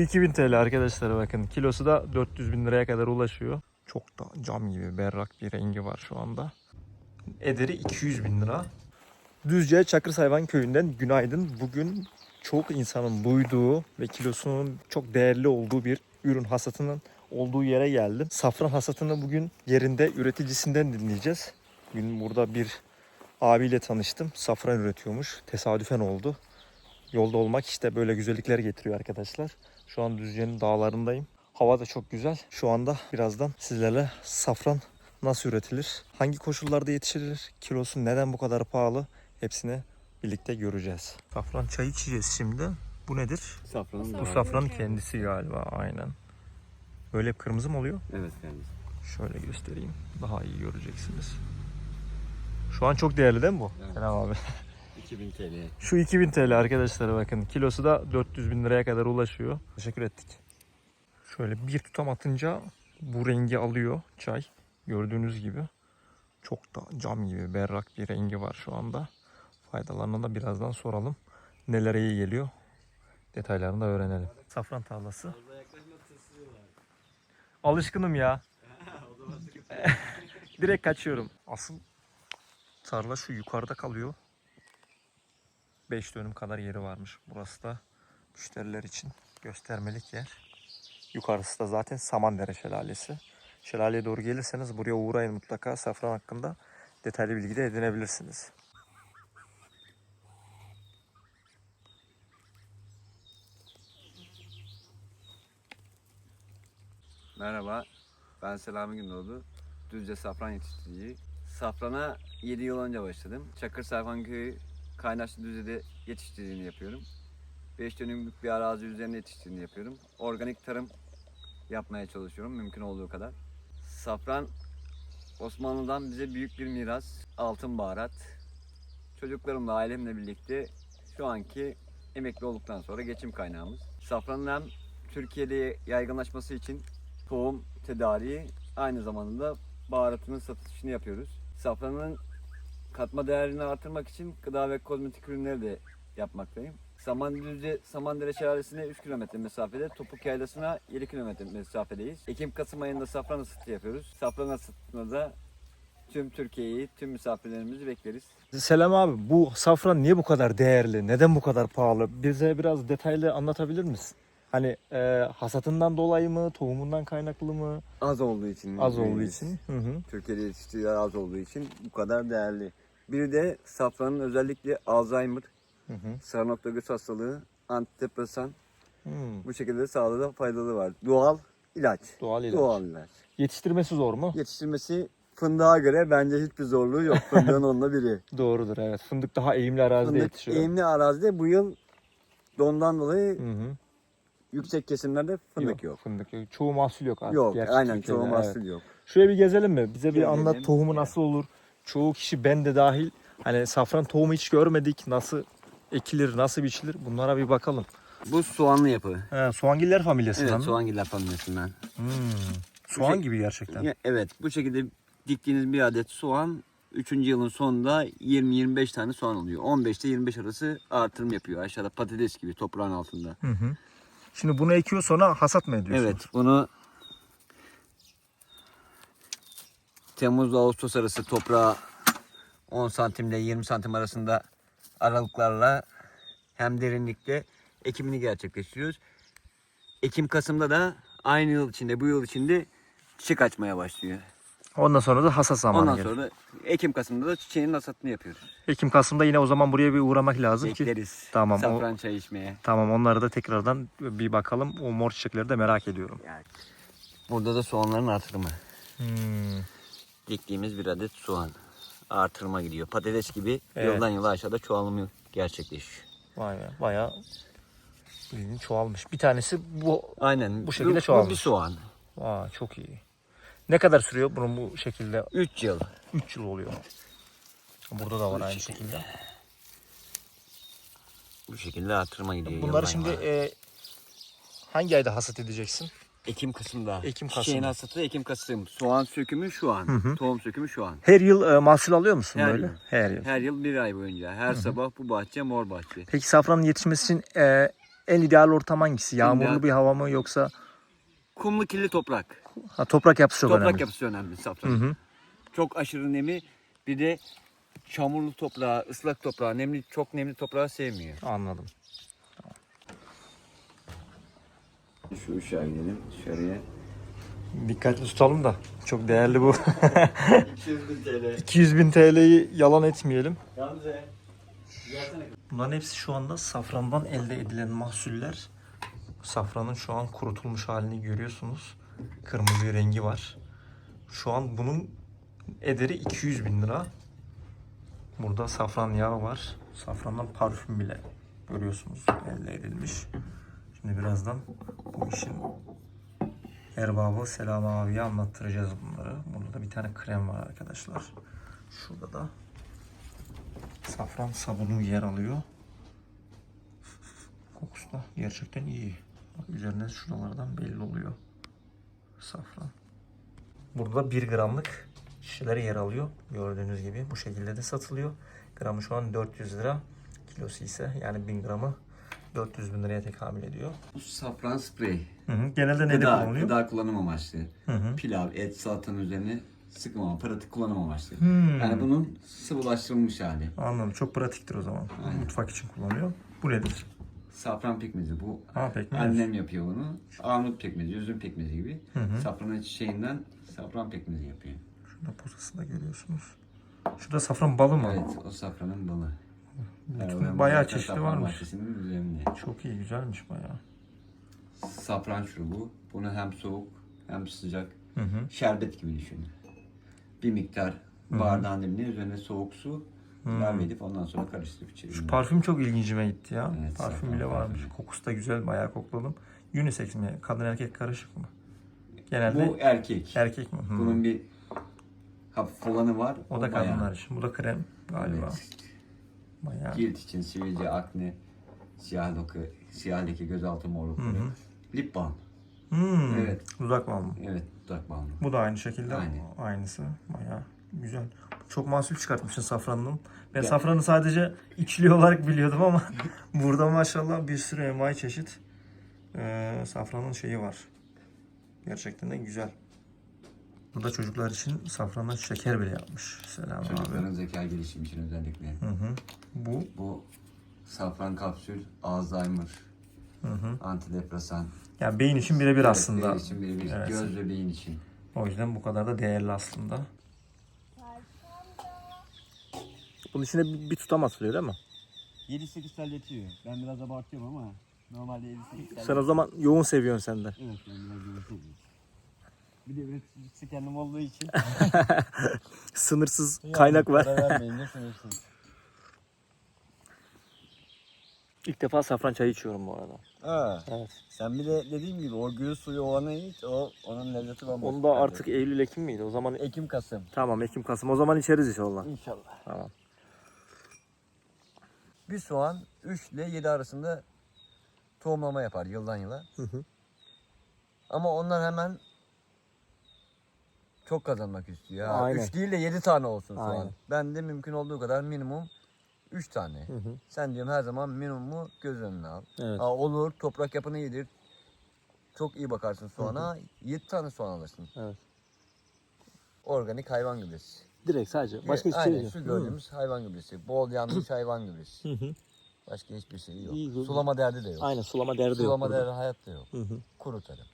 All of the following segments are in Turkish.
2000 TL arkadaşlar bakın. Kilosu da 400 bin liraya kadar ulaşıyor. Çok da cam gibi berrak bir rengi var şu anda. Ederi 200 bin lira. Düzce Çakır Sayvan Köyü'nden günaydın. Bugün çok insanın duyduğu ve kilosunun çok değerli olduğu bir ürün hasatının olduğu yere geldim. Safran hasatını bugün yerinde üreticisinden dinleyeceğiz. Bugün burada bir abiyle tanıştım. Safran üretiyormuş. Tesadüfen oldu. Yolda olmak işte böyle güzellikler getiriyor arkadaşlar. Şu an Düzce'nin dağlarındayım. Hava da çok güzel. Şu anda birazdan sizlerle safran nasıl üretilir? Hangi koşullarda yetiştirilir? Kilosu neden bu kadar pahalı? Hepsini birlikte göreceğiz. Safran çay içeceğiz şimdi. Bu nedir? Safranın Bu safranın kendisi galiba aynen. Böyle kırmızı mı oluyor? Evet kendisi. Şöyle göstereyim. Daha iyi göreceksiniz. Şu an çok değerli değil mi bu? Evet. Selam abi. 2000 TL. Şu 2000 TL arkadaşlar bakın. Kilosu da 400 bin liraya kadar ulaşıyor. Teşekkür ettik. Şöyle bir tutam atınca bu rengi alıyor çay. Gördüğünüz gibi. Çok da cam gibi berrak bir rengi var şu anda. Faydalarını da birazdan soralım. Nelere iyi geliyor? Detaylarını da öğrenelim. Safran tarlası. Alışkınım ya. Direkt kaçıyorum. Asıl tarla şu yukarıda kalıyor. 5 dönüm kadar yeri varmış. Burası da müşteriler için göstermelik yer. Yukarısı da zaten Samandere Şelalesi. Şelaleye doğru gelirseniz buraya uğrayın mutlaka. Safran hakkında detaylı bilgi de edinebilirsiniz. Merhaba. Ben Selami Gündoğdu. Düzce safran yetiştiriciyim. Safrana 7 yıl önce başladım. Çakır Sayfan Köyü Kaynaşlı Düzce'de yetiştiriciliğini yapıyorum. 5 dönümlük bir arazi üzerinde yetiştiriciliğini yapıyorum. Organik tarım yapmaya çalışıyorum mümkün olduğu kadar. Safran Osmanlı'dan bize büyük bir miras. Altın baharat. Çocuklarımla, ailemle birlikte şu anki emekli olduktan sonra geçim kaynağımız. Safranın hem Türkiye'de yaygınlaşması için tohum tedariği aynı zamanda baharatının satışını yapıyoruz. Safranın katma değerini artırmak için gıda ve kozmetik ürünleri de yapmaktayım. Samandüzce, Samandere Şelalesi'ne 3 kilometre mesafede, Topuk Yaylası'na 7 kilometre mesafedeyiz. Ekim-Kasım ayında safran ısıtı yapıyoruz. Safran ısıtına da tüm Türkiye'yi, tüm misafirlerimizi bekleriz. Selam abi bu safran niye bu kadar değerli? Neden bu kadar pahalı? Bize biraz detaylı anlatabilir misin? Hani e, hasatından dolayı mı, tohumundan kaynaklı mı? Az olduğu için. Az olduğu için. Hı hı. Türkiye'de yetiştirilen az olduğu için bu kadar değerli. Bir de safranın özellikle Alzheimer, Hı hı. göz hastalığı, antidepresan Hmm, bu şekilde sağlığa faydalı var. Doğal ilaç. Doğal ilaç. Doğal ilaç. Yetiştirmesi zor mu? Yetiştirmesi fındığa göre bence hiçbir zorluğu yok. Fındığın onunla biri. Doğrudur evet. Fındık daha eğimli arazide Fındık yetişiyor. eğimli arazide bu yıl dondan dolayı Hı hı. Yüksek kesimlerde fındık yok. Fındık yok. Çoğu mahsul yok artık. Yok, gerçi aynen Türkiye'de, çoğu evet. mahsul yok. Şuraya bir gezelim mi? Bize bir Gezelim. anlat tohumu nasıl olur? Çoğu kişi ben de dahil hani safran tohumu hiç görmedik. Nasıl ekilir, nasıl biçilir? Bunlara bir bakalım. Bu soğanlı yapı. He, soğangiller familyasından Evet, mı? soğangiller familyasından. Hmm. Soğan şey- gibi gerçekten. Ya, evet, bu şekilde diktiğiniz bir adet soğan 3. yılın sonunda 20-25 tane soğan oluyor. 15 ile 25 arası artırım yapıyor. Aşağıda patates gibi toprağın altında. Hı hı. Şimdi bunu ekiyor sonra hasat mı ediyorsunuz? Evet, bunu Temmuz Ağustos arası toprağa 10 santim ile 20 santim arasında aralıklarla hem derinlikte ekimini gerçekleştiriyoruz. Ekim Kasım'da da aynı yıl içinde bu yıl içinde çiçek açmaya başlıyor. Ondan sonra da hasat zamanı Ondan gelir. sonra Ekim Kasım'da da çiçeğin hasatını yapıyoruz. Ekim Kasım'da yine o zaman buraya bir uğramak lazım ki. Bekleriz. Tamam, o- Safran çay içmeye. Tamam onları da tekrardan bir bakalım. O mor çiçekleri de merak ediyorum. Yani burada da soğanların artırımı. Hmm. Diktiğimiz bir adet soğan. Artırıma gidiyor. Patates gibi Evet. yıldan yıla aşağıda çoğalımı gerçekleşiyor. Vay be bayağı bildiğin çoğalmış. Bir tanesi bu. Aynen. Bu şekilde bu, çoğalmış. Bu bir soğan. Aa, çok iyi. Ne kadar sürüyor bunun bu şekilde? 3 yıl. 3 yıl oluyor. Burada da var aynı şekilde. Bu şekilde artırıma gidiyor. Bunları şimdi e, hangi ayda hasat edeceksin? Ekim Kasım'da. Ekim, Çiçeğin Kasım'da. hasatı Ekim Kasım. Soğan sökümü şu an. hı. Tohum sökümü şu an. Her yıl e, mahsul alıyor musun Her böyle? yıl. Her yıl. Her yıl bir ay boyunca. Her sabah bu bahçe mor bahçe. Peki safranın yetişmesi için e, en ideal ortam hangisi? Yağmurlu ideal- bir hava mı yoksa Kumlu kirli toprak. ha, toprak yapısı çok toprak önemli. yapısı önemli safran. Hı hı. Çok aşırı nemi bir de çamurlu toprağı, ıslak toprağı, nemli çok nemli toprağı sevmiyor. Anladım. Şu ışığa gidelim. Şuraya. Dikkatli tutalım da çok değerli bu. 200 bin TL. 200 bin TL'yi yalan etmeyelim. Gamze. Bunların hepsi şu anda safrandan elde edilen mahsuller. Safranın şu an kurutulmuş halini görüyorsunuz. Kırmızı rengi var. Şu an bunun ederi 200 bin lira. Burada safran yağı var. Safrandan parfüm bile görüyorsunuz elde edilmiş. Şimdi birazdan bu işin erbabı Selam abiye anlattıracağız bunları. Burada da bir tane krem var arkadaşlar. Şurada da safran sabunu yer alıyor. Kokusu da gerçekten iyi. Bak üzerine şuralardan belli oluyor. Safran. Burada 1 gramlık şişeler yer alıyor. Gördüğünüz gibi bu şekilde de satılıyor. Gramı şu an 400 lira. Kilosu ise yani 1000 gramı 400 bin liraya tekamül ediyor. Bu safran sprey. Hı hı. Genelde ne Gıda, kullanılıyor? gıda kullanım amaçlı. Hı hı. Pilav, et, salatanın üzerine sıkmama, pratik kullanım amaçlı. Hmm. Yani bunun sıvılaştırılmış hali. Anladım. Çok pratiktir o zaman. Aynen. Mutfak için kullanıyor. Bu nedir? Safran pekmezi bu. Ha pekmez. Annem yapıyor bunu. Armut pekmezi, üzüm pekmezi gibi. Hı hı. Safranın çiçeğinden safran pekmezi yapıyor. Şurada posasını da görüyorsunuz. Şurada safran balı mı? Evet, o safranın balı. Bütün bayağı safran varmış. Çok iyi, güzelmiş bayağı. Safran şurubu. Bunu hem soğuk hem sıcak Hı hı. şerbet gibi düşünün. Bir miktar bardağın dibine üzerine soğuk su ilave edip ondan sonra karıştırıp içelim. Şu parfüm çok ilgincime gitti ya. Evet, parfüm bile varmış. parfümü. Kokusu da güzel, bayağı kokladım. Unisex mi? Kadın erkek karışık mı? Genelde Bu erkek. erkek mi? Hı. Bunun bir hafif olanı var. o da bayağı. kadınlar için. Bu da krem galiba. Evet. Bayağı. Cilt için sivilce, akne, siyah leke, siyah leke, gözaltı morlukları. Hı hı. Lip balm. Hmm. Evet. Dudak balmı. Evet, dudak balmı. Bu da aynı şekilde. Aynı. Aynısı. Bayağı güzel. Çok mahsul çıkartmışsın safranın. Ben Ya- safranı sadece içli olarak biliyordum ama burada maşallah bir sürü envai çeşit eee safranın şeyi var. Gerçekten de güzel. Burada çocuklar için safrandan şeker bile yapmış. Selam abi. Çocukların zeka gelişimi için özellikle. Hı hı. Bu Bu safran kapsül, Alzheimer, hı hı. antidepresan. Yani beyin için birebir aslında. Bebekler için birebir, Evet. göz ve beyin için. O yüzden bu kadar da değerli aslında. Bunun içine bir, bir tutam atılıyor değil mi? 7-8 tel yetiyor. Ben biraz abartıyorum ama normalde 7-8 tel Sen o zaman yoğun seviyorsun sen de. Evet ben biraz yoğun seviyorum. Bir de üreticisi kendim olduğu için. Sınırsız kaynak var. Para sınırsız. İlk defa safran çayı içiyorum bu arada. Ha. Evet. Sen bir de dediğim gibi o gül suyu olanı hiç o onun lezzeti bambaşka. Onu da artık Eylül Ekim miydi? O zaman Ekim Kasım. tamam Ekim Kasım. O zaman içeriz inşallah. İnşallah. Tamam. Bir soğan 3 ile 7 arasında tohumlama yapar yıldan yıla. Hı hı. Ama onlar hemen çok kazanmak istiyor. Ha, Aynen. 3 değil de 7 tane olsun soğan. Aynen. Ben de mümkün olduğu kadar minimum 3 tane. Hı hı. Sen diyorum her zaman minimumu göz önüne al. Evet. Ha, olur toprak yapını yedir. Çok iyi bakarsın soğana. 7 tane soğan alırsın. Evet. Organik hayvan gübresi. Direkt sadece. Başka hiçbir şey Aynen yok. şu gördüğümüz hayvan gübresi. Bol yanmış hayvan gübresi. Hı hı. Başka hiçbir şey yok. İyi. Sulama derdi de yok. Aynen sulama derdi yok. Sulama burada. derdi hayatta yok. Hı hı. Kuru tarım.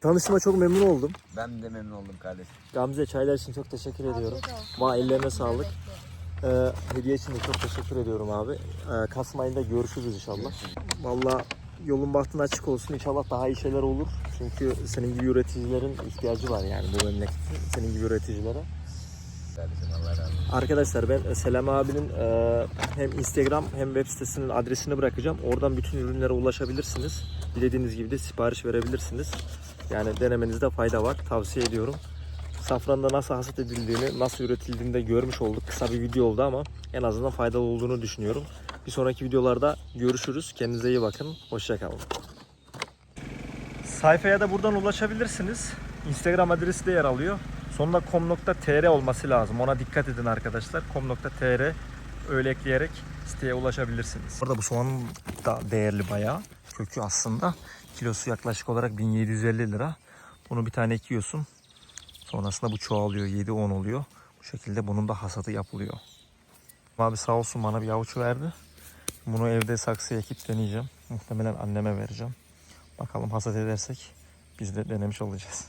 Tanıştığıma çok memnun oldum. Ben de memnun oldum kardeşim. Gamze çaylar için çok teşekkür ediyorum. Ma ellerine sağlık. Ee, hediye için de çok teşekkür ediyorum abi. Ee, Kasım ayında görüşürüz inşallah. Vallahi yolun bahtın açık olsun. İnşallah daha iyi şeyler olur. Çünkü senin gibi üreticilerin ihtiyacı var yani bu memlekette. Senin gibi üreticilere. Kardeşim Allah razı olsun. Arkadaşlar ben Selam abinin e, hem Instagram hem web sitesinin adresini bırakacağım. Oradan bütün ürünlere ulaşabilirsiniz. Dilediğiniz gibi de sipariş verebilirsiniz. Yani denemenizde fayda var. Tavsiye ediyorum. Safranda nasıl hasat edildiğini, nasıl üretildiğini de görmüş olduk. Kısa bir video oldu ama en azından faydalı olduğunu düşünüyorum. Bir sonraki videolarda görüşürüz. Kendinize iyi bakın. Hoşçakalın. Sayfaya da buradan ulaşabilirsiniz. Instagram adresi de yer alıyor. Sonunda com.tr olması lazım. Ona dikkat edin arkadaşlar. com.tr öyle ekleyerek siteye ulaşabilirsiniz. Burada bu soğan da değerli bayağı. Kökü aslında kilosu yaklaşık olarak 1750 lira. Bunu bir tane ekiyorsun. Sonrasında bu çoğalıyor. 7-10 oluyor. Bu şekilde bunun da hasadı yapılıyor. Abi sağ olsun bana bir avuç verdi. Bunu evde saksıya ekip deneyeceğim. Muhtemelen anneme vereceğim. Bakalım hasat edersek biz de denemiş olacağız.